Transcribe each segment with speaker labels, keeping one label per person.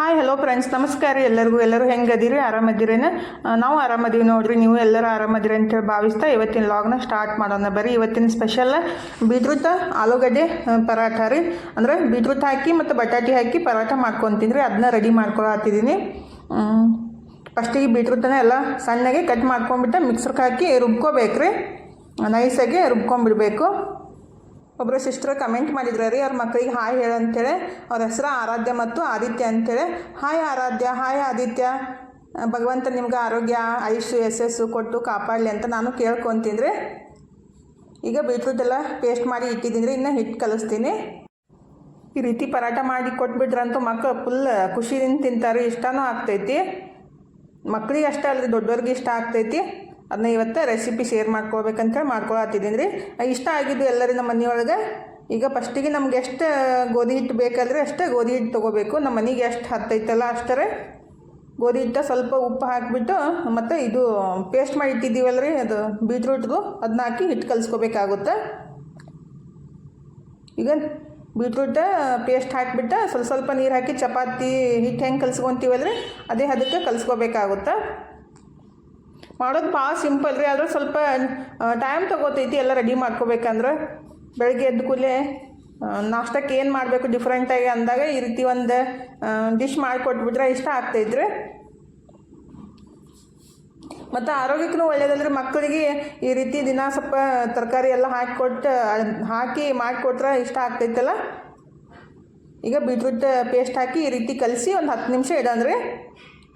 Speaker 1: Hi hello friends ನಮಸ್ಕಾರ ಎಲ್ಲರಿಗೂ. ಎಲ್ಲರೂ ಹೆಂಗೆ ಅದೀರಿ? ಆರಾಮದಿರೇನ? ನಾವು ಆರಾಮದೀವಿ ನೋಡ್ರಿ. ನೀವು ಎಲ್ಲರೂ ಆರಾಮದಿರಿ ಅಂತೇಳಿ ಭಾವಿಸ್ತಾ ಇವತ್ತಿನ ಲಾಗ್ನ ಸ್ಟಾರ್ಟ್ ಮಾಡೋಣ ಬರೀ ಇವತ್ತಿನ ಸ್ಪೆಷಲ್ ಬೀಟ್ರೂಟ್, ಆಲೂಗಡ್ಡೆ ಪರಾಠ ರೀ. ಅಂದರೆ ಬೀಟ್ರೂಟ್ ಹಾಕಿ ಮತ್ತು ಬಟಾಟೆ ಹಾಕಿ ಪರಾಠ ಮಾಡ್ಕೊತೀನಿ ಅದನ್ನ ರೆಡಿ ಮಾಡ್ಕೊಳತ್ತಿದ್ದೀನಿ ಫಸ್ಟಿಗೆ ಬೀಟ್ರೂಟನ್ನ ಎಲ್ಲ ಸಣ್ಣಗೆ ಕಟ್ ಮಾಡ್ಕೊಂಡ್ಬಿಟ್ಟು ಮಿಕ್ಸರ್ಗೆ ಹಾಕಿ ರುಬ್ಕೋಬೇಕು ರೀ ನೈಸಾಗಿ ರುಬ್ಕೊಂಡ್ಬಿಡ್ಬೇಕು. ಒಬ್ಬರು ಸಿಸ್ಟರ್ ಕಮೆಂಟ್ ಮಾಡಿದ್ರು, ರೀ ಅವ್ರ ಮಕ್ಕಳಿಗೆ ಹಾಯ್ ಹೇಳು ಅಂತೇಳಿ ಅವ್ರ ಹೆಸರು ಆರಾಧ್ಯ ಮತ್ತು ಆದಿತ್ಯ ಅಂತೇಳಿ ಹಾಯ್ ಆರಾಧ್ಯ, ಹಾಯ್ ಆದಿತ್ಯ ಭಗವಂತ ನಿಮ್ಗೆ ಆರೋಗ್ಯ, ಆಯುಷು, ಯಶಸ್ಸು ಕೊಟ್ಟು ಕಾಪಾಡಲಿ ಅಂತ ನಾನು ಕೇಳ್ಕೊತೀನಿ ರೀ. ಈಗ ಬೀಟ್ರೂಟೆಲ್ಲ ಪೇಸ್ಟ್ ಮಾಡಿ ಇಟ್ಟಿದ್ದೀನಿ ರೀ, ಇನ್ನು ಹಿಟ್ಟು ಕಲಿಸ್ತೀನಿ. ಈ ರೀತಿ ಪರಾಟ ಮಾಡಿ ಕೊಟ್ಬಿಟ್ರಂತೂ ಮಕ್ಕಳು ಫುಲ್ ಖುಷಿಯಿಂದ ತಿಂತಾರೆ, ಇಷ್ಟನೂ ಆಗ್ತೈತಿ. ಮಕ್ಳಿಗೆ ಅಷ್ಟೇ ಅಲ್ಲರಿ ದೊಡ್ಡವ್ರಿಗೆ ಇಷ್ಟ ಆಗ್ತೈತಿ. ಅದನ್ನ ಇವತ್ತು ರೆಸಿಪಿ ಶೇರ್ ಮಾಡ್ಕೊಳ್ಬೇಕಂತೇಳಿ ಮಾಡ್ಕೊಳತ್ತಿದ್ದೀನಿ ರೀ. ಇಷ್ಟ ಆಗಿದ್ದು ಎಲ್ಲರೂ ನಮ್ಮ ಮನೆಯೊಳಗೆ, ಈಗ ಫಸ್ಟಿಗೆ ನಮ್ಗೆ ಎಷ್ಟು ಗೋಧಿ ಹಿಟ್ಟು ಬೇಕಲ್ರಿ, ಅಷ್ಟೇ ಗೋಧಿ ಹಿಟ್ಟು ತೊಗೋಬೇಕು. ನಮ್ಮ ಮನೆಗೆ ಎಷ್ಟು ಹತ್ತೈತಲ್ಲ ಅಷ್ಟರೇ ಗೋಧಿ ಹಿಟ್ಟು ಸ್ವಲ್ಪ ಉಪ್ಪು ಹಾಕಿಬಿಟ್ಟು, ಮತ್ತು ಇದು ಪೇಸ್ಟ್ ಮಾಡಿ ಇಟ್ಟಿದ್ದೀವಲ್ಲ ರೀ ಅದು ಬೀಟ್ರೂಟ್ದು ಅದನ್ನ ಹಾಕಿ ಹಿಟ್ಟು ಕಲಿಸ್ಕೋಬೇಕಾಗುತ್ತೆ. ಈಗ ಬೀಟ್ರೂಟ ಪೇಸ್ಟ್ ಹಾಕಿಬಿಟ್ಟು ಸ್ವಲ್ಪ ಸ್ವಲ್ಪ ನೀರು ಹಾಕಿ ಚಪಾತಿ, ಹಿಟ್ಟು ಹೆಂಗೆ ಕಲ್ಸ್ಕೊತೀವಲ್ಲ ರೀ ಅದೇ ಅದಕ್ಕೆ ಕಲಿಸ್ಕೋಬೇಕಾಗುತ್ತೆ. ಮಾಡೋದು ಭಾಳ ಸಿಂಪಲ್ ರೀ. ಆದ್ರೆ ಸ್ವಲ್ಪ ಟೈಮ್ ತೊಗೋತೈತಿ ಎಲ್ಲ ರೆಡಿ ಮಾಡ್ಕೋಬೇಕಂದ್ರೆ. ಬೆಳಗ್ಗೆ ಎದ್ದ ಕೂಲೆ ನಾಷ್ಟಕ್ಕೆ ಏನು ಮಾಡಬೇಕು ಡಿಫ್ರೆಂಟಾಗಿ ಅಂದಾಗ ಈ ರೀತಿ ಒಂದು ಡಿಶ್ ಮಾಡಿಕೊಟ್ಬಿಟ್ರೆ ಇಷ್ಟ ಆಗ್ತೈತ್ರಿ ಮತ್ತು ಆರೋಗ್ಯಕ್ಕೂ ಒಳ್ಳೇದಲ್ರಿ. ಮಕ್ಕಳಿಗೆ ಈ ರೀತಿ ದಿನ ಸ್ವಲ್ಪ ತರಕಾರಿ ಎಲ್ಲ ಹಾಕಿಕೊಟ್ಟು ಹಾಕಿ ಮಾಡಿಕೊಟ್ರೆ ಇಷ್ಟ ಆಗ್ತೈತಲ್ಲ. ಈಗ ಬೀಟ್ರೂಟ್ ಪೇಸ್ಟ್ ಹಾಕಿ ಈ ರೀತಿ ಕಲಸಿ ಒಂದು ಹತ್ತು ನಿಮಿಷ ಇಡಂದ್ರಿ,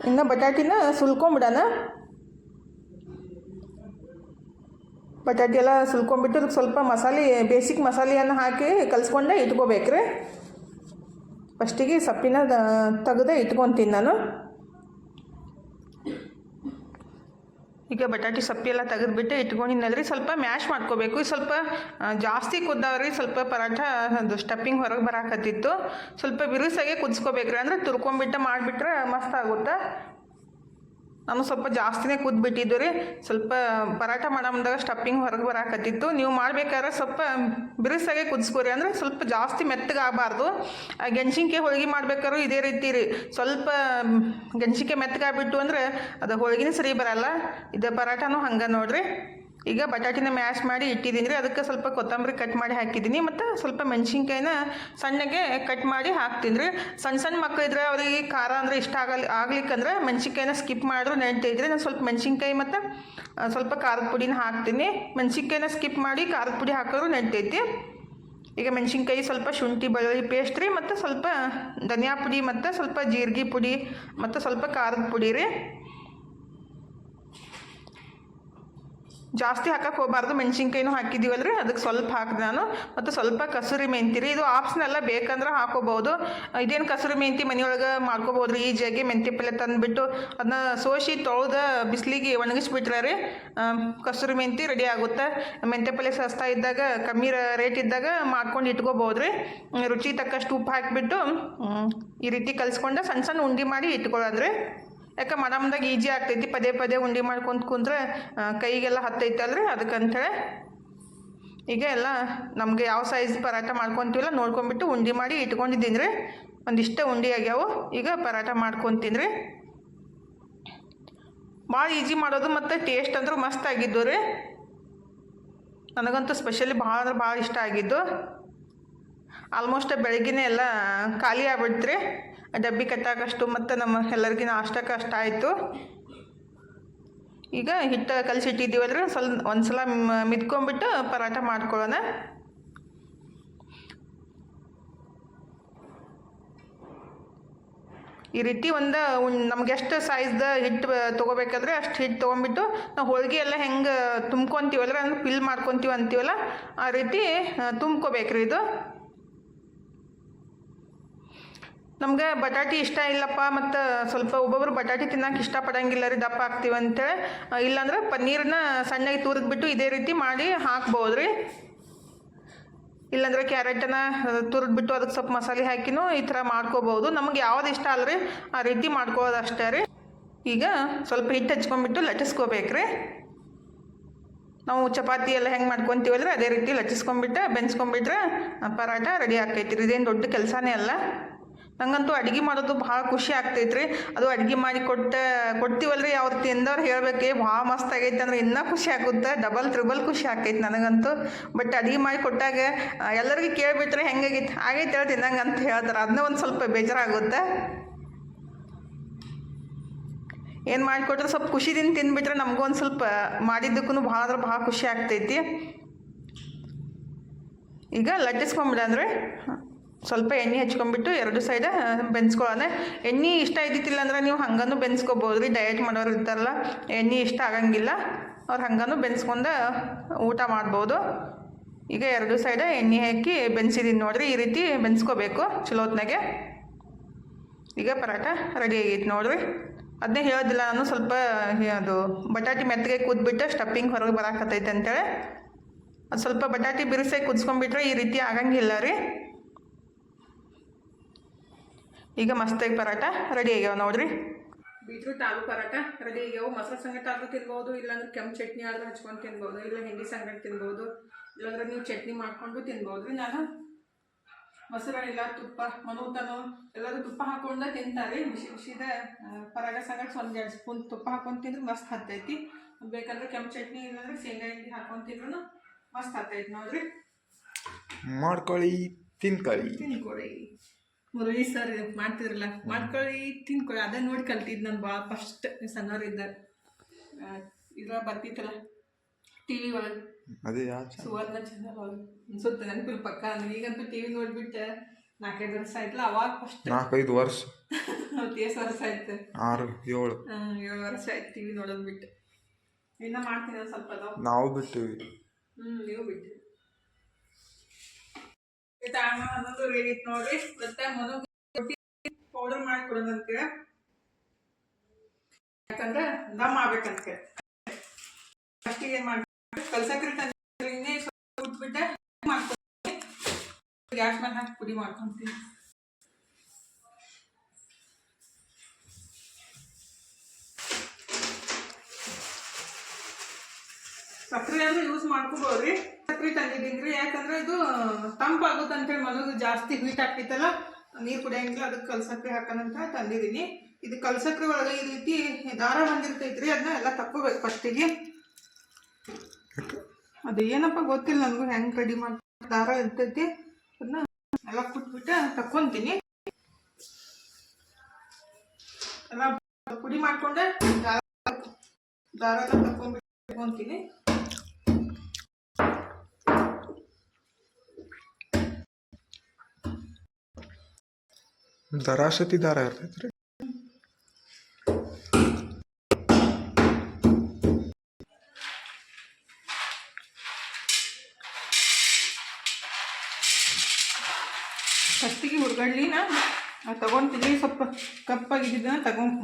Speaker 1: ಇನ್ನು ಬಟಾಟಿನ ಸುಲ್ಕೊಂಬಿಡೋಣ. ಬಟಾಟಿ ಎಲ್ಲ ಸುಲ್ಕೊಂಡ್ಬಿಟ್ಟು ಅದಕ್ಕೆ ಸ್ವಲ್ಪ ಮಸಾಲೆ ಬೇಸಿಕ್ ಮಸಾಲೆಯನ್ನು ಹಾಕಿ ಕಲಿಸ್ಕೊಂಡೆ ಇಟ್ಕೋಬೇಕ್ರಿ ಫಸ್ಟಿಗೆ ಸಪ್ಪಿನ ತೆಗೆದೇ ಇಟ್ಕೊತೀನಿ ನಾನು. ಈಗ ಬಟಾಟಿ ಸೊಪ್ಪಿ ಎಲ್ಲ ತೆಗೆದ್ಬಿಟ್ಟು ಇಟ್ಕೊಂಡಿನಲ್ರಿ ಸ್ವಲ್ಪ ಮ್ಯಾಶ್ ಮಾಡ್ಕೋಬೇಕು. ಸ್ವಲ್ಪ ಜಾಸ್ತಿ ಕುದ್ದಾವ್ರಿ, ಸ್ವಲ್ಪ ಪರಾಠ, ಅದು ಸ್ಟಫಿಂಗ್ ಹೊರಗೆ ಬರಾಕತ್ತಿತ್ತು. ಸ್ವಲ್ಪ ಬಿರುಸಾಗೆ ಕುದಿಸ್ಕೋಬೇಕ್ರಿ. ಅಂದ್ರೆ ತುರ್ಕೊಂಬಿಟ್ಟು ಮಾಡಿಬಿಟ್ರೆ ಮಸ್ತ್ ಆಗುತ್ತೆ? ನಾನು ಸ್ವಲ್ಪ ಜಾಸ್ತಿನೇ ಕುದ್ಬಿಟ್ಟಿದ್ದು ರೀ. ಸ್ವಲ್ಪ ಪರಾಟ ಮಾಡಮ್ದಾಗ ಸ್ಟಫಿಂಗ್ ಹೊರಗೆ ಬರಾಕತ್ತಿತ್ತು. ನೀವು ಮಾಡ್ಬೇಕಾದ್ರೆ ಸ್ವಲ್ಪ ಬಿರುಸಾಗೆ ಕುದಿಸ್ಕೋರಿ. ಅಂದರೆ ಸ್ವಲ್ಪ ಜಾಸ್ತಿ ಮೆತ್ತಗೆ ಆಗಬಾರ್ದು ಗೆಣಸಿನ್ಕಾಯಿ ಹೋಳಿಗೆ ಮಾಡ್ಬೇಕಾದ್ರೂ ಇದೇ ರೀತಿ ರೀ. ಸ್ವಲ್ಪ ಗೆಣಸಿನ್ಕಾಯಿ ಮೆತ್ತಗೆ ಆಗ್ಬಿಟ್ಟು ಅಂದರೆ ಅದು ಹೋಳಿಗೆನೇ ಸರಿ ಬರಲ್ಲ. ಇದು ಪರಾಟನೂ ಹಂಗೆ ನೋಡ್ರಿ. ಈಗ ಬಟಾಟಿನ ಮ್ಯಾಶ್ ಮಾಡಿ ಇಟ್ಟಿದ್ದೀನಿ ರೀ. ಅದಕ್ಕೆ ಸ್ವಲ್ಪ ಕೊತ್ತಂಬರಿ ಕಟ್ ಮಾಡಿ ಹಾಕಿದ್ದೀನಿ. ಮತ್ತು ಸ್ವಲ್ಪ ಮೆಣಸಿನ್ಕಾಯಿನ ಸಣ್ಣಗೆ ಕಟ್ ಮಾಡಿ ಹಾಕ್ತೀನಿ ರೀ. ಸಣ್ಣ ಸಣ್ಣ ಮಕ್ಕಳಿದ್ರೆ ಅವ್ರಿಗೆ ಖಾರ ಅಂದರೆ ಇಷ್ಟ ಆಗಲಿ, ಆಗ್ಲಿಕ್ಕಂದ್ರೆ ಮೆಣಸಿನ್ಕಾಯಿನ ಸ್ಕಿಪ್ ಮಾಡಿದ್ರು ನೆಂಟಿದ್ರೆ ನಾನು ಸ್ವಲ್ಪ ಮೆಣಸಿನ್ಕಾಯಿ ಮತ್ತು ಸ್ವಲ್ಪ ಖಾರದ ಪುಡಿನ ಹಾಕ್ತೀನಿ. ಮೆಣಸಿನ್ಕಾಯಿನ ಸ್ಕಿಪ್ ಮಾಡಿ ಖಾರದ ಪುಡಿ ಹಾಕಿದ್ರು ನೆಂಟೈತಿ ಈಗ ಮೆಣಸಿನ್ಕಾಯಿ ಸ್ವಲ್ಪ ಶುಂಠಿ, ಬೆಳ್ಳುಳ್ಳಿ ಪೇಸ್ಟ್ ರೀ. ಮತ್ತು ಸ್ವಲ್ಪ ಧನಿಯಾ ಪುಡಿ ಮತ್ತು ಸ್ವಲ್ಪ ಜೀರಿಗೆ ಪುಡಿ ಮತ್ತು ಸ್ವಲ್ಪ ಖಾರದ ಪುಡಿ ರೀ. ಜಾಸ್ತಿ ಹಾಕಕ್ಕೆ ಹೋಗಬಾರ್ದು, ಮೆಣಸಿನ್ಕಾಯಿನೂ ಹಾಕಿದ್ದೀವಲ್ರಿ ಅದಕ್ಕೆ ಸ್ವಲ್ಪ ಹಾಕಿದೆ ನಾನು. ಮತ್ತು ಸ್ವಲ್ಪ ಕಸೂರಿ ಮೆಂತಿ ರೀ. ಇದು ಆಪ್ಷನಲ್ಲ ಬೇಕಂದ್ರೆ ಹಾಕೋಬೋದು ಇದೇನು ಕಸೂರಿ ಮೆಂತಿ ಮನೆಯೊಳಗೆ ಮಾಡ್ಕೋಬೋದು ರೀ ಈಜಿಯಾಗಿ ಮೆಂತಿ ಪಲ್ಯ ತಂದುಬಿಟ್ಟು ಅದನ್ನ ಸೋಸಿ ತೊಳೆದ ಬಿಸಿಲಿಗೆ ಒಣಗಿಸ್ಬಿಟ್ರೆ ರೀ ಕಸೂರಿ ಮೆಂತಿ ರೆಡಿ ಆಗುತ್ತೆ. ಮೆಂತ್ಯ ಪಲ್ಯ ಸಸ್ತಾ ಇದ್ದಾಗ, ಕಮ್ಮಿ ರೇಟ್ ಇದ್ದಾಗ ಮಾಡ್ಕೊಂಡು ಇಟ್ಕೋಬೋದು ರೀ ರುಚಿ ತಕ್ಕಷ್ಟು ಉಪ್ಪು ಹಾಕಿಬಿಟ್ಟು ಈ ರೀತಿ ಕಲಿಸ್ಕೊಂಡು ಸಣ್ಣ ಸಣ್ಣ ಉಂಡೆ ಮಾಡಿ ಇಟ್ಕೊಳ್ಳೋದ್ರಿ. ಯಾಕೆ ಮಡಮ್ದಾಗ ಈಜಿ ಆಗ್ತೈತಿ. ಪದೇ ಪದೇ ಉಂಡೆ ಮಾಡ್ಕೊಂತ ಕುಂತ್ರೆ ಕೈಗೆಲ್ಲ ಹತ್ತೈತಲ್ರಿ ಅದಕ್ಕಂಥೇಳಿ ಈಗ ಎಲ್ಲ ನಮಗೆ ಯಾವ ಸೈಜ್ ಪರಾಟ ಮಾಡ್ಕೊತೀವಲ್ಲ ನೋಡ್ಕೊಂಬಿಟ್ಟು ಉಂಡೆ ಮಾಡಿ ಇಟ್ಕೊಂಡಿದ್ದೀನಿ ರೀ ಒಂದಿಷ್ಟ ಉಂಡೆ ಆಗ್ಯಾವು, ಈಗ ಪರಾಟ ಮಾಡ್ಕೊತೀನಿ ರೀ ಭಾಳ ಈಜಿ ಮಾಡೋದು ಮತ್ತು ಟೇಸ್ಟ್ ಅಂದ್ರೆ ಮಸ್ತ್ ಆಗಿದ್ದು ರೀ. ನನಗಂತೂ ಸ್ಪೆಷಲಿ ಭಾಳ ಅಂದ್ರೆ ಭಾಳ ಇಷ್ಟ ಆಗಿದ್ದು. ಆಲ್ಮೋಸ್ಟ್ ಬೆಳಗ್ಗೆನೇ ಎಲ್ಲ ಖಾಲಿ ಆಗ್ಬಿಡ್ತ್ರಿ. ಡಬ್ಬಿ ಕಟ್ಟಾಕಷ್ಟು ಮತ್ತು ನಮ್ಮ ಎಲ್ಲರಿಗಿನ ಅಷ್ಟಕ್ಕೆ ಅಷ್ಟ ಆಯಿತು. ಈಗ ಹಿಟ್ಟು ಅಂದರೆ ಸ್ವಲ್ಪ ಒಂದು ಸಲ ಮಿದ್ಕೊಂಬಿಟ್ಟು ಪರಾಟ ಮಾಡ್ಕೊಳ್ಳೋಣ. ಈ ರೀತಿ ಒಂದು ನಮ್ಗೆ ಎಷ್ಟು ಸೈಜ್ದ ಹಿಟ್ಟು ತೊಗೋಬೇಕಾದ್ರೆ ಅಷ್ಟು ಹಿಟ್ಟು ತೊಗೊಂಬಿಟ್ಟು ನಾವು ಹೋಳಿಗೆ ಎಲ್ಲ ಹೆಂಗೆ ತುಂಬ್ಕೊತೀವಲ್ಲ ಅಂದ್ರೆ ಫಿಲ್ ಮಾಡ್ಕೊತೀವಿ ಅಂತೀವಲ್ಲ ಆ ರೀತಿ ತುಂಬ್ಕೋಬೇಕ್ರಿ ಇದು. ನಮ್ಗೆ ಬಟಾಟಿ ಇಷ್ಟ ಇಲ್ಲಪ್ಪ, ಮತ್ತು ಸ್ವಲ್ಪ ಒಬ್ಬೊಬ್ರು ಬಟಾಟಿ ತಿನ್ನಕ್ಕೆ ಇಷ್ಟಪಡಂಗಿಲ್ಲ ರೀ, ದಪ್ಪ ಹಾಕ್ತೀವಿ ಅಂತೇಳಿ. ಇಲ್ಲಾಂದ್ರೆ ಪನ್ನೀರನ್ನ ಸಣ್ಣಗೆ ತುರಿದ್ಬಿಟ್ಟು ಇದೇ ರೀತಿ ಮಾಡಿ ಹಾಕ್ಬೋದು ರೀ ಇಲ್ಲಾಂದ್ರೆ ಕ್ಯಾರೆಟನ್ನ ತುರಿದ್ಬಿಟ್ಟು ಅದಕ್ಕೆ ಸ್ವಲ್ಪ ಮಸಾಲೆ ಹಾಕಿನೂ ಈ ಥರ ಮಾಡ್ಕೋಬೋದು. ನಮ್ಗೆ ಯಾವ್ದು ಇಷ್ಟ ಅಲ್ರಿ, ಆ ರೀತಿ ಮಾಡ್ಕೋದು ಅಷ್ಟೇ ರೀ. ಈಗ ಸ್ವಲ್ಪ ಹಿಟ್ಟು ಹಚ್ಕೊಂಡ್ಬಿಟ್ಟು ಲಟ್ಟಿಸ್ಕೋಬೇಕ್ರಿ. ನಾವು ಚಪಾತಿ ಎಲ್ಲ ಹೆಂಗೆ ಮಾಡ್ಕೊತೀವಲ್ರಿ ಅದೇ ರೀತಿ ಲಟ್ಟಿಸ್ಕೊಂಡ್ಬಿಟ್ಟು ಬೆನ್ಸ್ಕೊಂಡ್ಬಿಟ್ರೆ ಪರಾಟ ರೆಡಿ ಆಕೈತಿ ರೀ ಇದೇನು ದೊಡ್ಡ ಕೆಲಸನೇ ಅಲ್ಲ. ನಂಗಂತೂ ಅಡುಗೆ ಮಾಡೋದು ಭಾಳ ಖುಷಿ ಆಗ್ತೈತ್ರಿ. ಅದು ಅಡುಗೆ ಮಾಡಿ ಕೊಟ್ಟ, ಕೊಡ್ತೀವಲ್ರಿ ಅವ್ರು ತಿಂದವ್ರು ಹೇಳ್ಬೇಕು, ಭಾಳ ಮಸ್ತ್ ಆಗೈತೆ ಅಂದ್ರೆ ಇನ್ನೂ ಖುಷಿ ಆಗುತ್ತೆ. ಡಬಲ್ ತ್ರಿಬಲ್ ಖುಷಿ ಆಕೈತೆ ನನಗಂತೂ. ಬಟ್ ಅಡುಗೆ ಮಾಡಿ ಕೊಟ್ಟಾಗ ಎಲ್ಲರಿಗೂ ಕೇಳಿಬಿಟ್ರೆ ಹೆಂಗಾಗೈತೆ? ಆಗೈತೆ ಹೇಳಿ ನಂಗೆ ಅಂತ ಹೇಳ್ತಾರೆ. ಅದನ್ನ ಒಂದು ಸ್ವಲ್ಪ ಬೇಜಾರಾಗುತ್ತೆ. ಏನು ಮಾಡಿಕೊಟ್ರೆ ಸ್ವಲ್ಪ ಖುಷಿದಿಂದ ತಿಂದ್ಬಿಟ್ರೆ ನಮಗೂ ಒಂದು ಸ್ವಲ್ಪ ಮಾಡಿದ್ದಕ್ಕೂ ಭಾಳ ಅಂದ್ರೆ ಭಾಳ ಖುಷಿ ಆಗ್ತೈತಿ. ಈಗ ಲಟ್ಟಿಸ್ಕೊಂಬಿಡ ಅಂದರೆ ಸ್ವಲ್ಪ ಎಣ್ಣೆ ಹಚ್ಕೊಂಡ್ಬಿಟ್ಟು ಎರಡು ಸೈಡ ಬೆನ್ಸ್ಕೊಳ್ಳೋದೆ. ಎಣ್ಣೆ ಇಷ್ಟ ಇದ್ದಿತ್ತಿಲ್ಲ ಅಂದ್ರೆ ನೀವು ಹಂಗನೂ ಬೆನ್ಸ್ಕೊಬೋದು ರೀ. ಡಯಟ್ ಮಾಡೋರು ಇರ್ತಾರಲ್ಲ, ಎಣ್ಣೆ ಇಷ್ಟ ಆಗಂಗಿಲ್ಲ. ಅವ್ರು ಹಂಗನೂ ಬೆನ್ಸ್ಕೊಂಡು ಊಟ ಮಾಡ್ಬೋದು. ಈಗ ಎರಡು ಸೈಡ ಎಣ್ಣೆ ಹಾಕಿ ಬೆನ್ಸಿದ್ದೀನಿ ನೋಡ್ರಿ, ಈ ರೀತಿ ಬೆನ್ಸ್ಕೋಬೇಕು ಚಲೋತ್ನಾಗೆ. ಈಗ ಪರಾಟ ರೆಡಿ ಆಗೈತೆ ನೋಡ್ರಿ. ಅದನ್ನೇ ಹೇಳೋದಿಲ್ಲ ನಾನು, ಸ್ವಲ್ಪ ಅದು ಬಟಾಟಿ ಮೆತ್ತಗೆ ಕುದ್ಬಿಟ್ಟು ಸ್ಟಫಿಂಗ್ ಹೊರಗೆ ಬರಾಕತ್ತೈತೆ ಅಂತೇಳಿ. ಅದು ಸ್ವಲ್ಪ ಬಟಾಟಿ ಬಿರುಸಾಗಿ ಕುದಿಸ್ಕೊಂಡ್ಬಿಟ್ರೆ ಈ ರೀತಿ ಆಗಂಗಿಲ್ಲ ರೀ. ಈಗ ಮಸ್ತಾಗಿ ಪರಾಟ ರೆಡಿ ಆಗ್ಯಾವ ನೋಡ್ರಿ. ಬೀಟ್ರೂಟ್ ಆಲೂ ಪರಾಟ ರೆಡಿ ಆಗ್ಯಾವ. ಮೊಸರು ಸಂಗಟ ಆದ್ರೂ ತಿನ್ಬೋದು ಇಲ್ಲಾಂದ್ರೆ ಕೆಂಪು ಚಟ್ನಿ ಆದ್ರೂ ಹಚ್ಕೊಂಡು ತಿನ್ಬೋದು ಇಲ್ಲ ಹಿಂಡಿ ಸಂಗಟ ತಿನ್ಬೋದು ಇಲ್ಲಾಂದ್ರೆ ನೀವು ಚಟ್ನಿ ಮಾಡ್ಕೊಂಡು ತಿನ್ಬೋದು. ರೀ ನಾನು ಮೊಸರನ್ನೆಲ್ಲ ತುಪ್ಪ ಮನೂತನು ಎಲ್ಲರೂ ತುಪ್ಪ ಹಾಕೊಂಡ ತಿಂತಾರೆ. ಬಿಸಿ ಬಿಸಿದ ಪರಾಗ ಸಂಗಟ ಒಂದು ಎರಡು ಸ್ಪೂನ್ ತುಪ್ಪ ಹಾಕೊಂಡು ತಿಂದ್ರೆ ಮಸ್ತ್ ಹತ್ತೈತಿ. ಬೇಕಂದ್ರೆ ಕೆಂಪು ಚಟ್ನಿ ಇಲ್ಲಾಂದ್ರೆ ಶೇಂಗಾ ಹಿಂಡಿ ಹಾಕೊಂಡು ತಿಂದ್ರು ಮಸ್ತ್ ಹತ್ತೈತಿ ನೋಡ್ರಿ.
Speaker 2: ಮಾಡ್ಕೊಳ್ಳಿ ತಿನ್ಕೊಳ್ಳಿ.
Speaker 1: ತಿನ್ಕೊಳ್ಳಿ. ಮುರಳಿ ಸರ್ ಮಾಡ್ತಿದ್ರಲ್ಲ ಮಾಡ್ಕೊಳ್ಳಿ ತಿನ್ಕೊಳ್ಳಿ. ಅದನ್ನ ನೋಡಿ ಕಲ್ತಿದ್ ನಾನು ಭಾಳ ಫಸ್ಟ್ ಸಣ್ಣವರಿದ್ದ. ಇದ್ರ ಬರ್ತಿತ್ತಲ್ಲ ಟಿ ವಿ ಒಳಗೆ ಸುವರ್ಣ ಚಾನಲ್ ಒಳಗೆ. ಅನ್ಸುತ್ತೆ ನೆನಪಿಲ್ಲ ಪಕ್ಕ. ಈಗಂತೂ ಟಿ ವಿ ನೋಡ್ಬಿಟ್ಟು ನಾಲ್ಕೈದು ವರ್ಷ ಆಯ್ತಲ್ಲ ಅವಾಗ ಫಸ್ಟ್
Speaker 2: ನಾಲ್ಕೈದು ವರ್ಷ.
Speaker 1: ಎಷ್ಟು ವರ್ಷ ಆಯ್ತು?
Speaker 2: ಆರು ಏಳು.
Speaker 1: ಏಳು ವರ್ಷ ಆಯ್ತು ಟಿ ವಿ ನೋಡೋದು ಬಿಟ್ಟು. ಇನ್ನ ಮಾಡ್ತೀನಿ ಸ್ವಲ್ಪ
Speaker 2: ನಾವು ಬಿಟ್ಟಿವಿ.
Speaker 1: ಹ್ಮ್ ನೀವು ಬಿಟ್ಟು ಅನ್ನೋದು ರೆಡಿ ಐತ್ ನೋಡ್ರಿ. ಮತ್ತೆ ಮನು ಪೌಡರ್ ಮಾಡಿ ಕೊಡೋದಂತ ಯಾಕಂದ್ರೆ ದಮ್ ಆಗ್ಬೇಕಂತ. ಫಸ್ಟಿಗೆ ಏನ್ ಮಾಡಿ ಕಲ್ಸಕ್ರಿ ತಂದ್ರೆ. ಉಟ್ಬಿಟ್ಟೆ ಮಾಡ್ಕೊತೀನಿ ಗ್ಯಾಸ್ ಮೇಲೆ ಹಾಕಿ ಪುಡಿ ಮಾಡ್ಕೊಂತೀನಿ. ಸಕ್ಕರೆ ಅಂದ್ರೆ ಯೂಸ್ ಮಾಡ್ಕೋಬೋದ್ರಿ. ಸಕ್ರೆ ರೀ ಯಾಕಂದ್ರೆ ಇದು ತಂಪಾಗುತ್ತೆ ಅಂತೇಳಿ ಮನೋದು ಜಾಸ್ತಿ ಹೀಟ್ ಆಗ್ತಿತ್ತಲ್ಲ, ನೀರು ಕುಡಿಯಂಗಿಲ್ಲ, ಅದಕ್ಕೆ ಕಲ್ಸಕ್ರೆ ಹಾಕೋಣಂತ ತಂದಿದ್ದೀನಿ. ಇದು ಕಲ್ಸಕ್ರೆ ಒಳಗೆ ಈ ರೀತಿ ದಾರ ಬಂದಿರ್ತೈತ್ರಿ ಅದನ್ನ ಎಲ್ಲ ತಕ್ಕೋಬೇಕು ಫಸ್ಟಿಗೆ ಅದು ಏನಪ್ಪ ಗೊತ್ತಿಲ್ಲ ನನಗೂ, ಹೆಂಗೆ ರೆಡಿ ಮಾಡ್ತಾರೆ ದಾರ ಇರ್ತೈತಿ, ಅದನ್ನ ಎಲ್ಲ ಕುಟ್ಬಿಟ್ಟು ತಕ್ಕೊಂತೀನಿ. ಎಲ್ಲ ಪುಡಿ ಮಾಡ್ಕೊಂಡೆ, ದಾರ ದಾರ ತಕ್ಕೊಂಡ್ಬಿಟ್ಟು ತಕ್ಕೊಂತೀನಿ.
Speaker 2: ದರಾಸತಿ ದಾರ ಇರ್ತೈತ್ರಿ.
Speaker 1: ಫಸ್ಟಿಗೆ ನಾ ತಗೊತೀನಿ, ಸ್ವಲ್ಪ ಕಪ್ಪಾಗಿದ್ದನ್ನ ತಗೊಂಡ್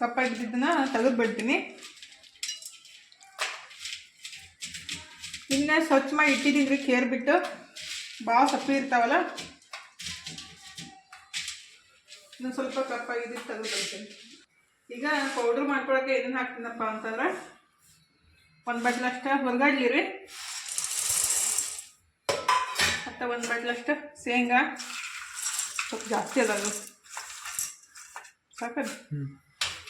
Speaker 1: ಕಪ್ಪಾಗಿದ್ದನ್ನ ತೆಗೆದು ಬಿಡ್ತೀನಿ. ಇನ್ನು ಸ್ವಚ್ಛ ಮಾಡಿ ಇಟ್ಟಿದ್ದೀನಿ ರೀ ಕೇರ್ ಬಿಟ್ಟು ಭಾಳ ಸಪ್ಪೆ ಇರ್ತಾವಲ್ಲ ಇನ್ನು ಸ್ವಲ್ಪ ಕಪ್ಪಾಗಿದ್ದು ತೆಗೆದು ಬಿಡ್ತೀನಿ ಈಗ ಪೌಡ್ರ್ ಮಾಡ್ಕೊಳಕ್ಕೆ ಇದನ್ನ ಹಾಕ್ತೀನಪ್ಪ ಅಂತಂದ್ರೆ ಒಂದು ಬಟ್ಲಷ್ಟ ಹುರ್ಗಡ್ಲಿ ರೀ. ಮತ್ತು ಒಂದು ಬಟ್ಲಷ್ಟು ಶೇಂಗಾ. ಸ್ವಲ್ಪ ಜಾಸ್ತಿ ಅದಲ್ಲ
Speaker 2: ಹ್ಞೂ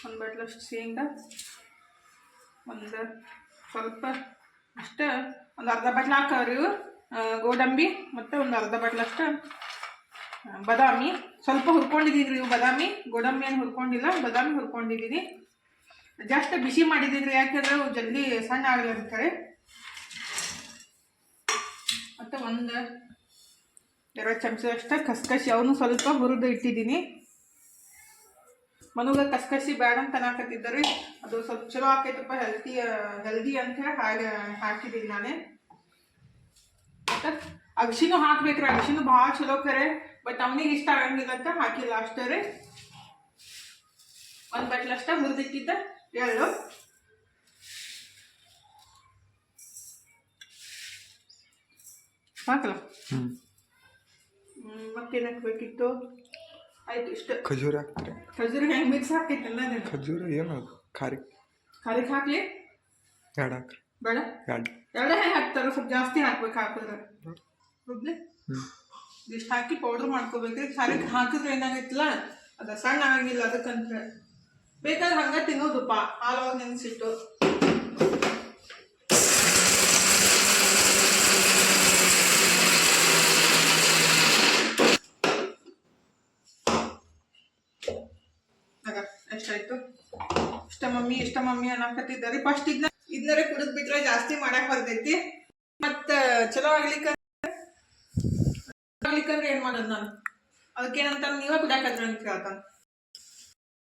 Speaker 1: ಒಂದು ಬಟ್ಲಷ್ಟು ಶೇಂಗಾ. ಒಂದು ಸ್ವಲ್ಪ ಅಷ್ಟು ಒಂದು ಅರ್ಧ ಬಟ್ಲು ಹಾಕವ್ರಿ ಗೋಡಂಬಿ ಮತ್ತು ಒಂದು ಅರ್ಧ ಬಟ್ಲಷ್ಟು ಬಾದಾಮಿ. ಸ್ವಲ್ಪ ಹುರ್ಕೊಂಡಿದ್ದೀನಿ ರೀ ಇವು ಬಾದಾಮಿ. ಗೋಡಂಬಿ ಏನು ಹುರ್ಕೊಂಡಿಲ್ಲ, ಬಾದಾಮಿ ಹುರ್ಕೊಂಡಿದ್ದೀನಿ. ಜಸ್ಟ್ ಬಿಸಿ ಮಾಡಿದ್ದೀನಿ ಯಾಕಂದ್ರೆ ಅವು ಜಲ್ದಿ ಸಣ್ಣ ಆಗಲಿ ಮತ್ತೆ ಮತ್ತು ಒಂದು ಎರಡು ಚಮಚದಷ್ಟು ಕಸ್ಕಸಿ ಅವನು ಸ್ವಲ್ಪ ಹುರಿದು ಇಟ್ಟಿದ್ದೀನಿ. ಮನುಗ ಕಸ್ಕಸಿ ಬೇಡ ಅಂತ ಅನ್ನಕತ್ತಿದ್ದಾರೆ ಅದು ಸ್ವಲ್ಪ ಚಲೋ ಆಕೈತಪ್ಪ ಹೆಲ್ತಿ ಹೆಲ್ದಿ ಅಂತ ಹೇಳಿ ಹಾಗೆ ಹಾಕಿದ್ದೀನಿ ನಾನೇ. ಮತ್ತು ಅಗಸಿನೂ ಹಾಕ್ಬೇಕ್ರಿ ಅಗಸಿನೂ ಭಾಳ ಚಲೋ ಕರೆ. ಬಟ್ ಅವನಿಗೆ ಇಷ್ಟ ಆಗಂಗಿಲ್ಲ ಅಂತ ಹಾಕಿಲ್ಲ ಅಷ್ಟೇ ರೀ ಒಂದು ಬಟ್ಲಷ್ಟ ಹುರಿದಿಟ್ಟಿದ್ದ ಎಳ್ಳು ಹಾಕಲ್ಲ
Speaker 2: ಹ್ಞೂ
Speaker 1: ಹ್ಮ್, ಮತ್ತೇನ್ ಹಾಕ್ಬೇಕಿತ್ತು ಆಯ್ತು ಇಷ್ಟ
Speaker 2: ಖಜೂರ ಹಾಕ್ತೀರಿ
Speaker 1: ಖಜೂರಿ ಹೆಂಗೆ ಮಿಕ್ಸ್ ಹಾಕೈತಲ್ಲ ನೀನು
Speaker 2: ಖಜೂರ ಏನು ಖಾರಿ
Speaker 1: ಖಾರಕ್ಕೆ ಹಾಕ್ಲಿ
Speaker 2: ಎರಡು ಹಾಕ್ರಿ
Speaker 1: ಬೇಡ
Speaker 2: ಎರಡು
Speaker 1: ಎರಡೇ ಹೆಂಗೆ ಹಾಕ್ತಾರ ಸ್ವಲ್ಪ ಜಾಸ್ತಿ ಹಾಕ್ಬೇಕು ಹಾಕಿದ್ರೆ ಹೌದ್ಲಿ
Speaker 2: ಹ್ಞೂ
Speaker 1: ಇದಿಷ್ಟು ಹಾಕಿ ಪೌಡ್ರ್ ಮಾಡ್ಕೋಬೇಕ್ರಿ. ಖಾರಕ್ಕೆ ಹಾಕಿದ್ರೆ ಏನಾಗೈತಿಲ್ಲ, ಅದು ಸಣ್ಣ ಆಗಿಲ್ಲ ಅದಕ್ಕಂತ ಬೇಕಾದ್ರೆ ಹಂಗೆ ತಿನ್ನೋದಪ್ಪ. ಹಾಲೊಳಗೆ ನೆನೆಸಿಟ್ಟು. ಎಷ್ಟಾಯ್ತು? ಇಷ್ಟ ಮಮ್ಮಿ ಇಷ್ಟ ಮಮ್ಮಿ ಅನ್ನಕತ್ತಿದ್ದಾರೆ ಫಸ್ಟ್ ಇದ್ನ ಇದ್ನರೇ ಕುಡಿದ್ ಬಿಟ್ರೆ ಜಾಸ್ತಿ ಮಾಡಕ್ ಬರ್ತೈತಿ. ಮತ್ತ, ಚಲೋ ಆಗ್ಲಿಕ್ಕ ಆಗ್ಲಿಕ್ಕಂದ್ರೆ ಏನ್ ಮಾಡೋದು ನಾನು? ಅದಕ್ಕೇನಂತ ನೀವೇ ಬಿಡಾಕತ್ರ ಅಂತ ಕೇಳ್ತಾನ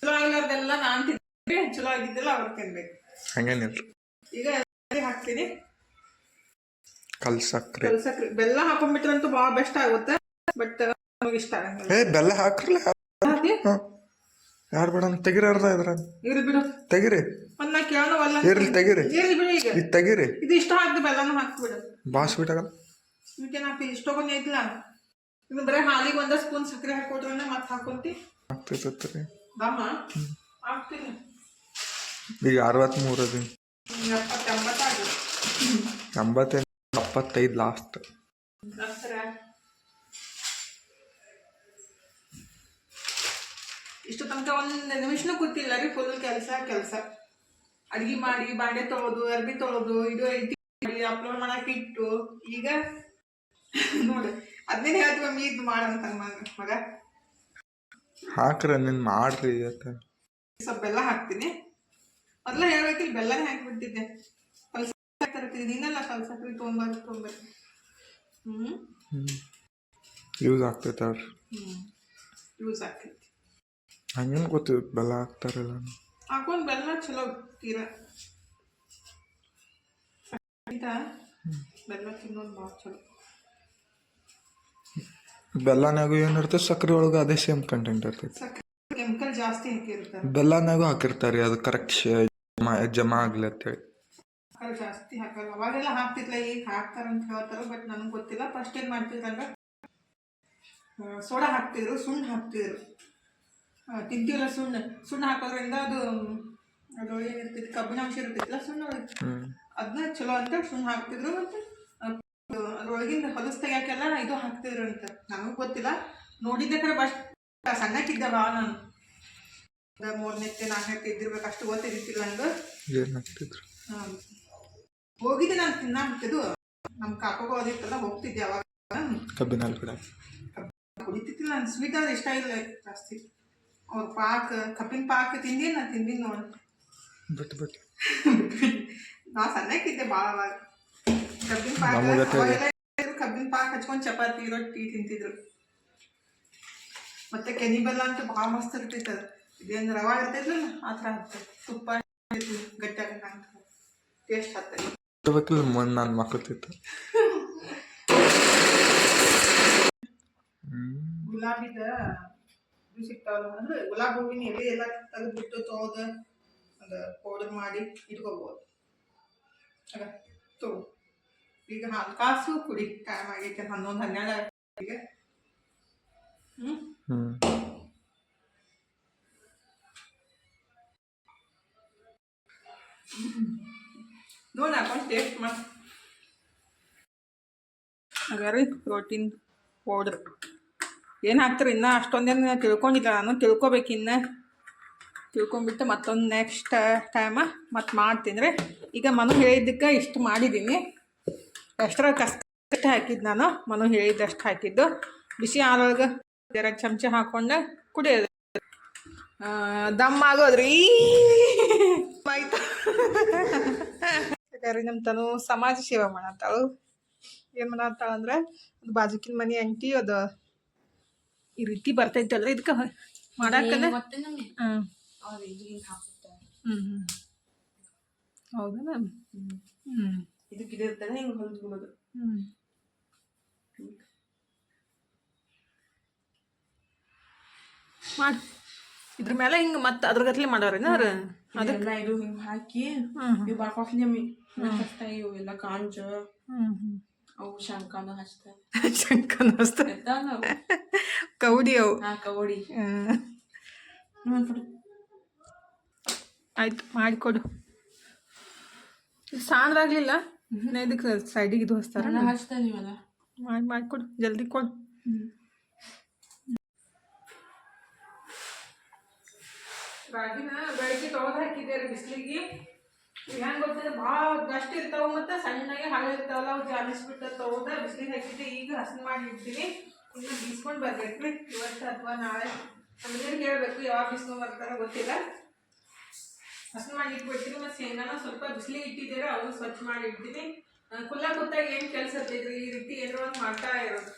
Speaker 1: ಚಲೋ ಆಗ್ಲಾರ್ದೆಲ್ಲ ನಾನ್ ತಿಂದ್ರೆ ಚಲೋ ಆಗಿದ್ದೆಲ್ಲ ಅವ್ರು ತಿನ್ಬೇಕು.
Speaker 2: ಹಂಗೇನಿಲ್ಲ
Speaker 1: ಈಗ ಹಾಕ್ತೀನಿ?
Speaker 2: ಕಲ್ ಸಕ್ರೆ
Speaker 1: ಕಲ್ಸಕ್ರಿ. ಬೆಲ್ಲ ಹಾಕೊಂಡ್ಬಿಟ್ರಂತೂ ಭಾಳ ಬೆಸ್ಟ್ ಆಗುತ್ತೆ. ಬಟ್ ನಮಗೆ ಇಷ್ಟ ಆಗಂಗಿಲ್ಲ.
Speaker 2: ಏ ಬೆಲ್ಲ ಹಾಕ್ರಲ್ಲ?
Speaker 1: ಹಾಕಿ.
Speaker 2: ಯಾರು ಬೇಡ ತೆಗಿರಾರ್ದ ತೆಗಿರಿ ಅರ್ಧ ಇದ್ರ
Speaker 1: ಇರ್ಲಿ ಬಿಡು.
Speaker 2: ತೆಗಿರಿ.
Speaker 1: ಒಂದ್ ನಾ ಕೇಳೋವಲ್ಲ
Speaker 2: ಇರ್ಲಿ ತೆಗಿರಿ.
Speaker 1: ಇರ್ಲಿ ಬಿಡು ಈಗ.
Speaker 2: ಇದು ತೆಗಿರಿ.
Speaker 1: ಇದು ಇಷ್ಟ ಹಾಕ್ದು ಬೆಲ್ಲನೂ ಹಾಕ್ಬಿಡು.
Speaker 2: ಭಾಳ ಸ್ವೀಟ್ ಆಗಲ್ಲ
Speaker 1: ಸ್ವೀಟ್ ಏನು ಹಾಕ್ತಿ ಇಷ್ಟೊಂದು ಐತಿಲ್ಲ ಇನ್ನು ಬರೀ ಹಾಲಿಗೆ ಒಂದ ಸ್ಪೂನ್ ಸಕ್ಕರೆ ಹಾಕೊಟ್ರೆ ಮತ್ತೆ ಹಾಕೊಂತಿ?
Speaker 2: ಆಗ್ತೈತತ್ರಿ.
Speaker 1: ದಮ್ಮ ಹಾಕ್ತೀನಿ
Speaker 2: ಈಗ ಅರವತ್ಮೂರು ಅದಿ ಎಂಬತ್ತೈದು ಎಪ್ಪತ್ತೈದು ಲಾಸ್ಟ್
Speaker 1: ಇಷ್ಟು ತನಕ ಒಂದು ನಿಮಿಷನೂ ಗೊತ್ತಿಲ್ಲ ರೀ ಫುಲ್ ಕೆಲಸ ಕೆಲಸ. ಅಡ್ಗೆ ಮಾಡಿ ಬಾಂಡೆ ತೊಳೋದು ಅರ್ಬಿ ತೊಳೋದು ಇದು ಐತಿ. ಅಪ್ಲೋಡ್ ಮಾಡಕ್ ಇಟ್ಟು. ಈಗ? ನೋಡು. ಅದನ್ನೇ ಹೇಳ್ತೀವಿ ಮಮ್ಮಿ? ಇದು ಮಾಡಂತ ಮಗ
Speaker 2: ಹಾಕ್ರ ನೀನು ಮಾಡ್ರಿ
Speaker 1: ಸ್ವಲ್ಪ ಬೆಲ್ಲ ಹಾಕ್ತೀನಿ. ಮೊದಲ ಹೇಳ್ಬೇಕಿಲ್ಲ ಬೆಲ್ಲನೇ ಹಾಕ್ಬಿಟ್ಟಿದ್ದೆ. ತರತೀನಿ ನೀನಲ್ಲ ಕಲ್ಸಕ್ರಿ ತೊಂಬರ್ ತೊಂಬರ್ ಹ್ಞೂ
Speaker 2: ಯೂಸ್ ಆಗ್ತೈತೆ ಅವ್ರಿ
Speaker 1: ಹ್ಞೂ ಯೂಸ್ ಆಗ್ತೈತಿ.
Speaker 2: ಹಂಗೇನು ಗೊತ್ತು ಬೆಲ್ಲ ಹಾಕ್ತಾರಲ್ಲ
Speaker 1: ಹಾಕೊಂಡು ಬೆಲ್ಲ ಚಲೋ ತೀರ. ಬೆಲ್ಲ ತಿನ್ನೋದು ಭಾಳ ಚಲೋ.
Speaker 2: ಬೆಲ್ಲನಾಗೂ ಏನಿರ್ತದೆ ಸಕ್ಕರೆ ಒಳಗೆ ಅದೇ ಸೇಮ್ ಕಂಟೆಂಟ್ ಇರ್ತೈತಿ.
Speaker 1: ಕೆಮಿಕಲ್ ಜಾಸ್ತಿ ಹಾಕಿರ್ತಾರೆ.
Speaker 2: ಬೆಲ್ಲನಾಗೂ ಹಾಕಿರ್ತಾರೆ ಅದು ಕರೆಕ್ಟ್ ಜಮಾ ಜಮಾ ಆಗ್ಲಿ ಅಂತೇಳಿ.
Speaker 1: ಜಾಸ್ತಿ ಹಾಕಲ್ಲ. ಅವಾಗೆಲ್ಲ ಹಾಕ್ತಿದ್ಲ ಈಗ ಹಾಕ್ತಾರ ಅಂತ ಹೇಳ್ತಾರ ಬಟ್ ನನಗೆ ಗೊತ್ತಿಲ್ಲ. ಫಸ್ಟ್ ಏನು ಸೋಡಾ ಹಾಕ್ತಿದ್ರು ಸುಣ್ಣ ಹಾಕ್ತಿದ್ರು. ತಿಂತೀವಲ್ಲ ಸುಣ್ಣ? ಸುಣ್ಣ ಹಾಕೋದ್ರಿಂದ ಅದು ಅದು ಏನಿರ್ತೈತಿ ಕಬ್ಬಿನಾಂಶ ಇರ್ತೈತಿಲ್ಲ ಸುಣ್ಣ ಅದನ್ನ ಚಲೋ ಅಂತ ಸುಣ್ಣ ಹಾಕ್ತಿದ್ರು ಮತ್ತು ಅದ್ರೊಳಗಿಂದ ಹೊಲಸ್ ತೆಗಿಯಾಕೆಲ್ಲ ಇದು ಹಾಕ್ತಿದ್ರು ಅಂತ. ನನಗೂ ಗೊತ್ತಿಲ್ಲ. ನೋಡಿದ್ದೆ ಕರೆ ಬಸ್ ಸಣ್ಣಕ್ಕಿದ್ದವ ನಾನು. ಮೂರನೇ ಮೂರನೇತ್ತೆ ನಾಲ್ಕನೇತ್ತೆ ಇದ್ದಿರ್ಬೇಕು. ಅಷ್ಟು ಗೊತ್ತಿದ್ದಿಲ್ಲ ನಂಗೆ.
Speaker 2: ಏನು ಹಾಕ್ತಿದ್ರು?
Speaker 1: ಹ್ಮ್. ಹೋಗಿದ್ದೆ ನಾನು ತಿನ್ನಾಕ್ತಿದ್ದು ನಮ್ಮ ಕಾಕೋಗೂ ಅದಿತ್ತಲ್ಲ ಹೋಗ್ತಿದ್ದೆ ಅವಾಗ.
Speaker 2: ಕಬ್ಬಿನ ಕೂಡ.
Speaker 1: ಕುಡಿತಿತ್ತಿಲ್ಲ ನಾನು. ಸ್ವೀಟ್ ಆದ್ರೆ ಇಷ್ಟ ಇಲ್ಲ ಜಾಸ್ತಿ. ಅವ್ರ ಪಾಕ್ ಕಬ್ಬಿನ ಪಾಕ್ ತಿಂದೀನಿ ನಾನು ತಿಂದೀನಿ ನೋಡಿ.
Speaker 2: ಬಿಟ್ಟು ಬಿಟ್ಟು
Speaker 1: ನಾ ಸಣ್ಣಕ್ಕಿದ್ದೆ ಭಾಳ ಅವಾಗ. ಕಬ್ಬಿನ ಪಾಕ
Speaker 2: ಗೊತ್ತೇ
Speaker 1: ಕಬ್ಬಿನ ಪಾಕ ಹಚ್ಕೊಂಡು ಚಪಾತಿ ರೊಟ್ಟಿ ತಿಂತಿದ್ರು. ಮತ್ತೆ ಕೆನಿ ಬೆಲ್ಲ ಅಂತೂ ಭಾಳ ಮಸ್ತ್ ಇರ್ತೈತೆ ಅದು. ಇದೇನು ರವಾ ಇರ್ತೈತಲ್ಲ ಆ ಥರ ಆಗ್ತದೆ ತುಪ್ಪ ಗಟ್ಟಿಯಾಗ ಟೇಸ್ಟ್ ಆಗ್ತದೆ
Speaker 2: ಇರ್ಬೇಕಿಲ್ಲ ಮುಂದೆ ನಾನು ಮಕ್ಕಳ್ತಿತ್ತು
Speaker 1: ಗುಲಾಬಿದ ಇದು ಸಿಗ್ತಾವಲ್ಲ ಅಂದ್ರೆ ಗುಲಾಬಿ ಹೂವಿನ ಎಲೆ ಎಲ್ಲ ತೆಗೆದ್ಬಿಟ್ಟು ತೊಳೆದು ಅದು ಪೌಡರ್ ಮಾಡಿ ಇಟ್ಕೋಬೋದು. ತಗೋ ಈಗ ಹಾಲು ಕಾಸು ಕುಡಿ. ಟೈಮ್ ಆಗೈತೆ. ಹನ್ನೊಂದು ಹನ್ನೆರಡು ಈಗ. ನೋಡಿ ಹಾಕೊಂಡು ಟೇಸ್ಟ್ ಮಾಡಿ. ಹಾಗಾದ್ರೆ ಪ್ರೋಟೀನ್ ಪೌಡ್ರ್ ಏನು ಹಾಕ್ತಾರೆ? ಇನ್ನೂ ಅಷ್ಟೊಂದೇನು ತಿಳ್ಕೊಂಡಿಲ್ಲ ನಾನು. ತಿಳ್ಕೊಬೇಕು ಇನ್ನು. ತಿಳ್ಕೊಂಬಿಟ್ಟು ಮತ್ತೊಂದು ನೆಕ್ಸ್ಟ್ ಟೈಮ ಮತ್ತೆ ಮಾಡ್ತೀನಿ ರೀ. ಈಗ ಮನು ಹೇಳಿದ್ದಕ್ಕೆ ಇಷ್ಟು ಮಾಡಿದ್ದೀನಿ. ಎಷ್ಟರ ಕಷ್ಟ ಹಾಕಿದ್ದು ನಾನು. ಮನು ಹೇಳಿದ್ದಷ್ಟು ಹಾಕಿದ್ದು. ಬಿಸಿ ಹಾಲೊಳಗೆ ಎರಡು ಚಮಚ ಹಾಕೊಂಡು ಕುಡಿಯೋದು. ದಮ್ ಆಗೋದ್ರಿ. ಆಯ್ತು. ಯಾಕಂದ್ರೆ ನಮ್ಮ ತನು ಸಮಾಜ ಸೇವೆ ಮಾಡತ್ತಾಳು ಏನು ಮಾಡತ್ತಾಳ ಅಂದ್ರೆ ಅದು ಬಾಜುಕಿನ ಮನೆ ಅಂಟಿ ಅದು ಈ ರೀತಿ ಬರ್ತೈತಲ್ರಿ ಇದಕ್ಕೆ ಮಾಡಾಕನ?
Speaker 3: ಹ್ಮ್
Speaker 1: ಹ್ಞೂ ಹ್ಞೂ ಹೌದಾ ಹ್ಞೂ
Speaker 3: ಇದು ಗಿಡ ಇರ್ತಾನೆ ಹಿಂಗೆ ಹೊಲ್ದ್ಬಿಡೋದು
Speaker 1: ಮಾಡಿ. ಇದ್ರ ಮೇಲೆ ಹಿಂಗೆ ಮತ್ತೆ ಅದ್ರ ಗತ್ಲೆ ಮಾಡೋರೇನ ಅವ್ರು?
Speaker 3: ಅದೆಲ್ಲ ಇದು ಹಿಂಗೆ ಹಾಕಿ ಇವು ಬಾಕೋಸ್ಲಿ ಅಮ್ಮಿ. ಹಚ್ತಾಯಿ ಇವು ಎಲ್ಲ ಕಾಂಜ. ಅವು ಶಂಕನ ಹಚ್ತಾರೆ.
Speaker 1: ಶಂಕನ ಹಚ್ತಾರೆ.
Speaker 3: ಕೌಡಿ ಅವು.
Speaker 1: ಕೌಡಿ
Speaker 3: ಹಾ. ನೋಡ್ಬಿಡು
Speaker 1: ಆಯ್ತು ಮಾಡಿಕೊಡು ಸಾಂದ್ರಾಗ್ಲಿಲ್ಲ? ಇದಕ್ಕೆ ಸೈಡಿಗೆ ಇದು ಹಚ್ತಾರ
Speaker 3: ಎಲ್ಲ ಹಚ್ತಾನೆ ನೀವೆಲ್ಲ
Speaker 1: ಮಾಡಿ ಮಾಡಿಕೊಡು ಜಲ್ದಿ ಕೊಡು ರಾಗಿನ ಬೆಳಗ್ಗೆ ತೊಳೆದು ಹಾಕಿದ್ದೆ ರೀ ಬಿಸಿಲಿಗೆ ಹೆಂಗೆ ಗೊತ್ತಿದೆ ಭಾಳ ದಷ್ಟ ಇರ್ತಾವ ಮತ್ತು ಸಣ್ಣಗೆ ಹಳೆ ಇರ್ತಾವಲ್ಲ ಅವು ಜಾಲಿಸ್ಬಿಟ್ಟು ತೊಗೊಂಡು ಬಿಸಿಲಿಗೆ ಹಾಕಿದ್ದೆ ಈಗ ಹಸನ್ ಮಾಡಿ ಇಡ್ತೀನಿ ಇನ್ನು ಬೀಸ್ಕೊಂಡು ಬರ್ಬೇಕು ರೀ ಇವತ್ತು ಅಥವಾ ನಾಳೆ ನಮ್ಮನೇಲಿ ಹೇಳ್ಬೇಕು ಯಾವಾಗ ಬೀಸ್ಕೊಂಡು ಬರ್ತಾರೋ ಗೊತ್ತಿಲ್ಲ ಹಸನ್ ಮಾಡಿ ಇಟ್ಬಿಡ್ತೀನಿ ಮತ್ತು ಶೇಂಗಾನ ಸ್ವಲ್ಪ ಬಿಸಿಲಿಗೆ ಇಟ್ಟಿದ್ದೀರ ಅವು ಸ್ವಚ್ಛ ಮಾಡಿ ಇಡ್ತೀನಿ ಕುಲ್ಲ ಕುತ್ತಾಗ ಏನು ಕೆಲಸ ಇರ್ತೈತ್ರಿ ಈ ರೀತಿ ಏನೋ ಒಂದು ಮಾಡ್ತಾ ಇರೋದು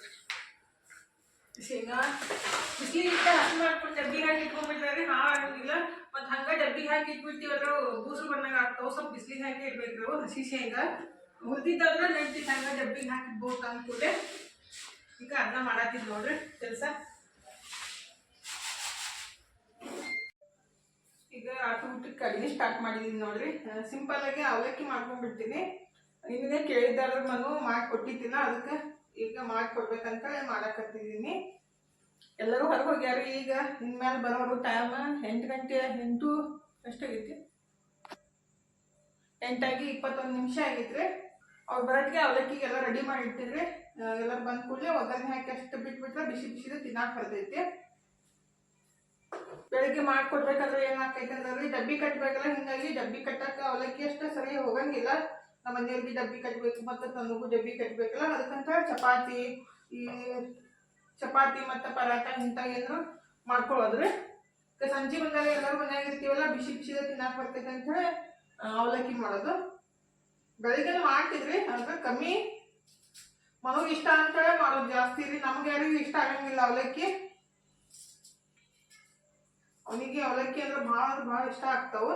Speaker 1: ಶೇಂಗಾ ಬಿಸಿಲಿಗೆ ಇಟ್ಟ ಹಸಿ ಮಾಡ್ಕೊಂಡು ಡಬ್ಬಿ ಹಾಕಿ ಇಟ್ಕೊಂಡ್ಬಿಟ್ರೆ ಹಾಳು ಆಗಂಗಿಲ್ಲ ಮತ್ತು ಹಂಗೆ ಡಬ್ಬಿ ಹಾಕಿ ಇಟ್ಬಿಡ್ತೀವಲ್ಲ ಬೂಸು ಬಂದಾಗ ಆಗ್ತಾವೆ. ಸ್ವಲ್ಪ ಬಿಸಿಲಿಗೆ ಹಾಕಿ ಇಡ್ಬೇಕು ಹಸಿ ಶೇಂಗಾ. ಹುರಿದಿದ್ದಾದ್ರೆ ನೆಂಟಿದ್ದು ಹಂಗೆ ಡಬ್ಬಿಗೆ ಹಾಕಿಡ್ಬೋದು ಅಂದ್ಕೊಂಡೆ ಈಗ ಅನ್ನ ಮಾಡತ್ತಿದ್ ನೋಡ್ರಿ ಕೆಲಸ. ಈಗ ಆಟು ಊಟಕ್ಕೆ ಅಡಿಗೆ ಸ್ಟಾರ್ಟ್ ಮಾಡಿದೀನಿ ನೋಡ್ರಿ. ಸಿಂಪಲ್ ಆಗಿ ಅವಲಕ್ಕಿ ಮಾಡ್ಕೊಂಡ್ಬಿಡ್ತೀನಿ. ಇನ್ನೇ ಕೇಳಿದಾರ ಮನು ಮಾಡಿ ಕೊಟ್ಟಿದ್ದೀನ ಅದಕ್ಕೆ ಈಗ ಮಾಡ್ಕೊಡ್ಬೇಕಂತ ಮಾಡಕತ್ತಿದ್ದೀನಿ ಎಲ್ಲರೂ ಹೊರಗೆ ಹೋಗ್ಯಾರ ಈಗ ಇನ್ಮೇಲೆ ಬರೋರು ಟೈಮ್ ಎಂಟು ಗಂಟೆ, ಎಂಟು ಎಷ್ಟಾಗೈತಿ ಎಂಟಾಗಿ ಇಪ್ಪತ್ತೊಂದು ನಿಮಿಷ ಆಗೈತ್ರಿ. ಅವ್ರು ಬರೋಟ್ಟಿಗೆ ಅವಲಕ್ಕಿಗೆಲ್ಲ ರೆಡಿ ಮಾಡಿ ಇಟ್ಟಿದ್ರಿ ಎಲ್ಲರೂ ಬಂದ ಕೂಡಲೇ ಒಗ್ಗರಣೆ ಹಾಕಿ ಅಷ್ಟು ಬಿಟ್ಬಿಟ್ರೆ ಬಿಸಿ ಬಿಸಿದು ತಿನ್ನಕ್ಕೆ ಬರ್ತೈತಿ ಬೆಳಿಗ್ಗೆ ಮಾಡ್ಕೊಡ್ಬೇಕಂದ್ರೆ ಏನಾಗ್ತೈತೆ ಅಂದ್ರೆ ಡಬ್ಬಿ ಕಟ್ಬೇಕಲ್ಲ, ಹಿಂಗಾಗಿ ಡಬ್ಬಿ ಕಟ್ಟಕ್ಕ ಅವಲಕ್ಕಿ ಅಷ್ಟ ಸರಿ ಹೋಗಂಗಿಲ್ಲ. ನಮ್ಮ ಮನೆಯವ್ರಿಗೆ ಡಬ್ಬಿ ಕಟ್ಬೇಕು, ಮತ್ತು ತನಗೂ ಡಬ್ಬಿ ಕಟ್ಬೇಕಲ್ಲ, ಅದಕ್ಕಂತ ಚಪಾತಿ, ಈ ಚಪಾತಿ ಮತ್ತು ಪರಾಟ ಇಂಥ ಏನಾರು ಮಾಡ್ಕೊಳ್ಳೋದ್ರಿ. ಸಂಜೆ ಬಂದಾಗ ಎಲ್ಲರೂ ಮನ್ಯಾಗ ಇರ್ತೀವಲ್ಲ, ಬಿಸಿ ಬಿಸಿದ ತಿನ್ನಾಕ ಬರ್ತೈತೆ ಅಂತ ಹೇಳಿ ಅವಲಕ್ಕಿ ಮಾಡೋದು. ಬೆಳಿಗ್ಗೆ ಮಾಡ್ತಿದ್ರಿ ಅಂದ್ರೆ ಕಮ್ಮಿ. ಮನೋಗ್ ಇಷ್ಟ ಅಂತೇಳಿ ಮಾಡೋದು ಜಾಸ್ತಿ ರೀ, ನಮ್ಗೆ ಯಾರಿಗೂ ಇಷ್ಟ ಆಗಂಗಿಲ್ಲ ಅವಲಕ್ಕಿ. ಅವನಿಗೆ ಅವಲಕ್ಕಿ ಅಂದ್ರೆ ಭಾಳ ಅಂದ್ರೆ ಭಾಳ ಇಷ್ಟ ಆಗ್ತಾವ.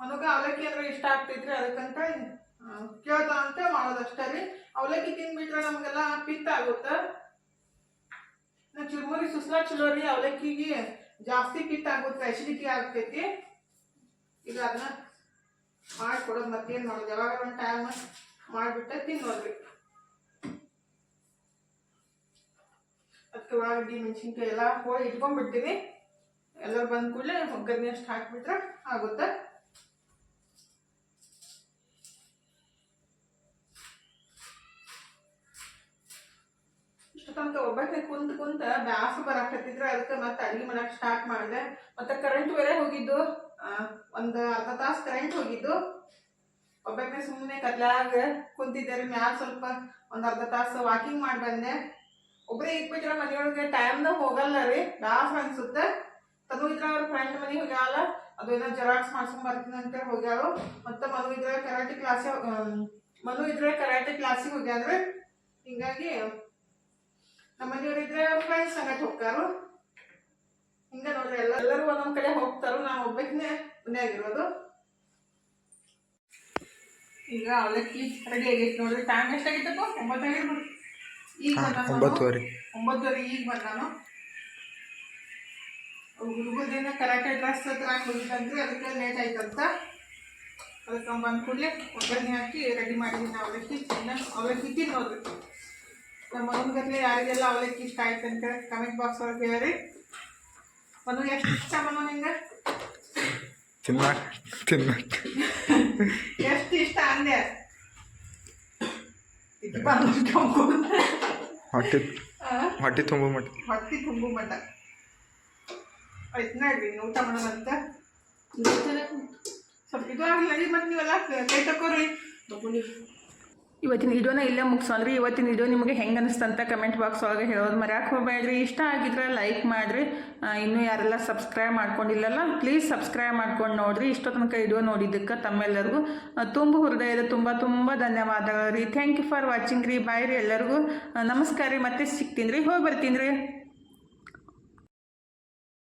Speaker 1: ಅವನಿಗೆ ಅವಲಕ್ಕಿ ಅಂದ್ರೆ ಇಷ್ಟ ಆಗ್ತೈತ್ರಿ, ಅದಕ್ಕಂತ ಕೇಳ್ತಾ ಅಂತ ಮಾಡೋದಷ್ಟೇ ರೀ. ಅವಲಕ್ಕಿ ತಿನ್ಬಿಟ್ರೆ ನಮಗೆಲ್ಲ ಪಿತ್ತ ಆಗುತ್ತೆ. ಚುರುಮುರಿ ಸುಸ್ಲಾ ಚಲೋ ರೀ, ಅವಲಕ್ಕಿಗೆ ಜಾಸ್ತಿ ಪಿತ್ತ ಆಗುತ್ತೆ ಅಸಿಡಿಟಿ ಆಗ್ತೈತಿ. ಈಗ ಅದನ್ನ ಮಾಡ್ಕೊಡೋದು ಮತ್ತೇನು ಮಾಡೋದು? ಯಾವಾಗ ಒಂದು ಟೈಮ್ ಮಾಡಿಬಿಟ್ಟೆ ತಿನ್ನೋದ್ರಿ. ಅದಕ್ಕೆ ಉಳ್ಳಾಗಡ್ಡಿ ಮೆಣಸಿನ್ಕಾಯಿ ಎಲ್ಲ ಹೋಳಿ ಇಟ್ಕೊಂಡ್ಬಿಡ್ತೀನಿ ಎಲ್ಲರೂ ಬಂದ ಕೂಡಲೇ ಒಗ್ಗರಣೆ ಅಷ್ಟು ಹಾಕಿಬಿಟ್ರೆ ಆಗುತ್ತೆ. ಇಷ್ಟು ತನಕ ಒಬ್ಬಕ್ಕೆ ಕುಂತ ಕುಂತ ಬ್ಯಾಸು ಬರಾಕತ್ತಿದ್ರೆ ಅದಕ್ಕೆ ಮತ್ತೆ ಅಡಿಗೆ ಮಾಡಕ್ಕೆ ಸ್ಟಾರ್ಟ್ ಮಾಡಿದೆ. ಮತ್ತೆ ಕರೆಂಟ್ ಬೇರೆ ಹೋಗಿದ್ದು. ಒಂದು ಅರ್ಧ ತಾಸು ಕರೆಂಟ್ ಹೋಗಿದ್ದು. ಒಬ್ಬಕ್ಕೆ ಸುಮ್ಮನೆ ಕತ್ಲಾಗ ಕುಂತಿದ್ದೆ ರೀ ಮ್ಯಾಲ ಸ್ವಲ್ಪ ಒಂದು ಅರ್ಧ ತಾಸು ವಾಕಿಂಗ್ ಮಾಡಿ ಬಂದೆ. ಒಬ್ಬರೇ ಇಟ್ಬಿಟ್ರೆ ಮನೆಯೊಳಗೆ ಟೈಮ್ದಾಗ ಹೋಗಲ್ಲ ರೀ. ಬ್ಯಾಸರ ಅನ್ಸುತ್ತೆ ಅದು ಇದ್ರ ಅವ್ರ ಫ್ರೆಂಡ್ ಮನೆ ಹೋಗ್ಯಾಲ ಅದು ಏನೋ ಜೆರಾಕ್ಸ್ ಮಾಡ್ಸ್ಕೊಂಡ್ ಬರ್ತೀನಿ ಅಂತ ಹೋಗ್ಯಾರು ಮತ್ತೆ ಮನು ಇದ್ರೆ ಕರಾಟೆ ಕ್ಲಾಸ್ ಮನು ಇದ್ರೆ ಕರಾಟೆ ಕ್ಲಾಸಿಗೆ ಹೋಗ್ಯಾದ್ರೆ ಹಿಂಗಾಗಿ ನಮ್ಮ ಮನೆಯವ್ರಿದ್ರೆ ಫ್ರೆಂಡ್ಸ್ ಸಂಗಟ ಹೋಗ್ತಾರು. ಹಿಂಗ ನೋಡ್ರಿ, ಎಲ್ಲ ಎಲ್ಲರೂ ಒಂದೊಂದ್ ಕಡೆ ಹೋಗ್ತಾರು. ನಾನು ಒಬ್ಬಕಿನೇ ಮನೆಯಾಗಿರೋದು. ಈಗ ಅವಲಕ್ಕಿ ರೆಡಿ ಆಗೈತೆ ನೋಡ್ರಿ. ಟೈಮ್ ಎಷ್ಟಾಗಿತ್ತಪ್ಪ ಒಂಬತ್ತಾಗಿರ್ಬೋದು.
Speaker 2: ಒಂಬತ್ತುವರೆ.
Speaker 1: ಒಂಬತ್ತುವರೆ ಈಗ ಬಂದಾನು? ದಿನ ಕರಾಟೆ ಡ್ರೆಸ್ ತಗೊಂಡು ಹೋಗಿದ್ದಂತೆ ಅದಕ್ಕೆ ಲೇಟ್ ಆಯ್ತಂತ? ಅದಕ್ಕೆ ಅವ್ನು ಬಂದ ಕೂಡಲೇ ಒಗ್ಗರಣೆ ಹಾಕಿ ರೆಡಿ ಮಾಡಿದ್ದೀನಿ ಅವಲಕ್ಕಿ ಚೆನ್ನಾಗಿ ಅವಲಕ್ಕಿ ತಿನ್ನೋದು ನಮ್ಮ ಮಗನಿಗತ್ಲೆ ಯಾರಿಗೆಲ್ಲ ಅವಲಕ್ಕಿ ಇಷ್ಟ ಆಯ್ತು ಅಂತ ಕಮೆಂಟ್ ಬಾಕ್ಸ್ ಒಳಗೆ ಹೇಳ್ರಿ ಮನು ಎಷ್ಟು ಇಷ್ಟ ಮನು ನಿಂಗೆ?
Speaker 2: ತಿನ್ನಕ್ ತಿನ್ನಕ್.
Speaker 1: ಎಷ್ಟು ಇಷ್ಟ ಅಂದೆ? ಇದು ಬಂದು
Speaker 2: ಹೊಟ್ಟೆ ಹೊಟ್ಟೆ ತುಂಬ ಮಟ್ಟ
Speaker 1: ಹೊಟ್ಟಿ ತುಂಬು ಮಟ್ಟ ಆಯ್ತು ನೋಡ್ರಿ ಊಟ ಮಾಡೋಣಂತ ಸ್ವಲ್ಪ ಇದು ಆಗಲಿ ನಡಿ ಮತ್ತೆ ನೀವೆಲ್ಲ ಕೈ ತಕೋರಿ ಇವತ್ತಿನ ವಿಡಿಯೋನ ಇಲ್ಲೇ ರೀ ಇವತ್ತಿನ ವಿಡಿಯೋ ನಿಮಗೆ ಹೆಂಗೆ ಅನಿಸ್ತಂತ ಕಮೆಂಟ್ ಬಾಕ್ಸ್ ಒಳಗೆ ಹೇಳೋದು ಮರ್ಯಾಕೆ ಹೋಗಬೇಡ್ರಿ. ಇಷ್ಟ ಆಗಿದ್ರೆ ಲೈಕ್ ಮಾಡಿರಿ. ಇನ್ನೂ ಯಾರೆಲ್ಲ ಸಬ್ಸ್ಕ್ರೈಬ್ ಮಾಡ್ಕೊಂಡಿಲ್ಲಲ್ಲ ಪ್ಲೀಸ್ ಸಬ್ಸ್ಕ್ರೈಬ್ ಮಾಡ್ಕೊಂಡು ನೋಡಿರಿ. ಇಷ್ಟೋ ತನಕ ವಿಡಿಯೋ ನೋಡಿದ್ದಕ್ಕೆ ತಮ್ಮೆಲ್ಲರಿಗೂ ತುಂಬ ಹೃದಯದ ತುಂಬ ತುಂಬ ಧನ್ಯವಾದಗಳು ರೀ. ಥ್ಯಾಂಕ್ ಯು ಫಾರ್ ವಾಚಿಂಗ್ ರೀ. ಬಾಯ್ ರೀ ಎಲ್ಲರಿಗೂ. ನಮಸ್ಕಾರ ರೀ. ಮತ್ತೆ ಸಿಗ್ತೀನಿ ರೀ. ಹೋಗಿ ಬರ್ತೀನಿ ರೀ.